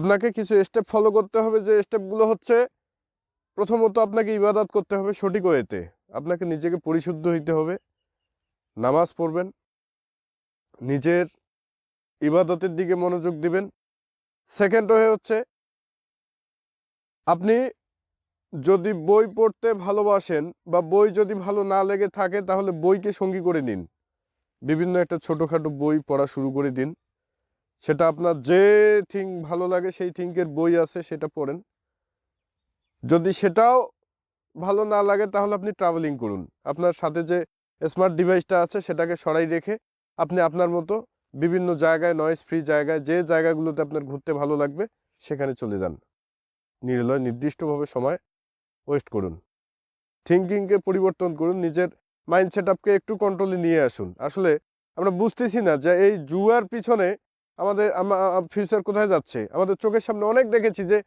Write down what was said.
আপনাকে কিছু step follow করতে হবে। যে স্টেপগুলো হচ্ছে, প্রথমত আপনাকে ইবাদত করতে হবে সঠিক ওয়েতে। আপনাকে নিজেকে পরিশুদ্ধ হইতে হবে। নামাজ পড়বেন। নিজের ইবাদতের দিকে মনোযোগ দিবেন। সেকেন্ড হয়ে হচ্ছে, আপনি যদি বই পড়তে ভালোবাসেন বা বই যদি ভালো না লেগে থাকে, তাহলে বইকে সঙ্গী করে নিন। বিভিন্ন একটা ছোটোখাটো বই পড়া শুরু করে দিন। সেটা আপনার যে থিং ভালো লাগে, সেই থিঙ্কের বই আছে, সেটা পড়েন। যদি সেটাও ভালো না লাগে, তাহলে আপনি ট্রাভেলিং করুন। আপনার সাথে যে স্মার্ট ডিভাইসটা আছে, সেটাকে সরাই রেখে আপনি আপনার মতো বিভিন্ন জায়গায় নয়েজ ফ্রি জায়গায়, যে জায়গাগুলোতে আপনার ঘুরতে ভালো লাগবে, সেখানে চলে যান। নিরলয়, নির্দিষ্টভাবে সময় ওয়েস্ট করুন। থিঙ্কিংকে পরিবর্তন করুন, নিজের মাইন্ড সেট একটু কন্ট্রোলে নিয়ে আসুন। আসলে আমরা বুঝতেছি না যে এই জুয়ার পিছনে আমাদের ফিউচার কোথায় যাচ্ছে? আমাদের চোখের সামনে অনেক দেখেছি যে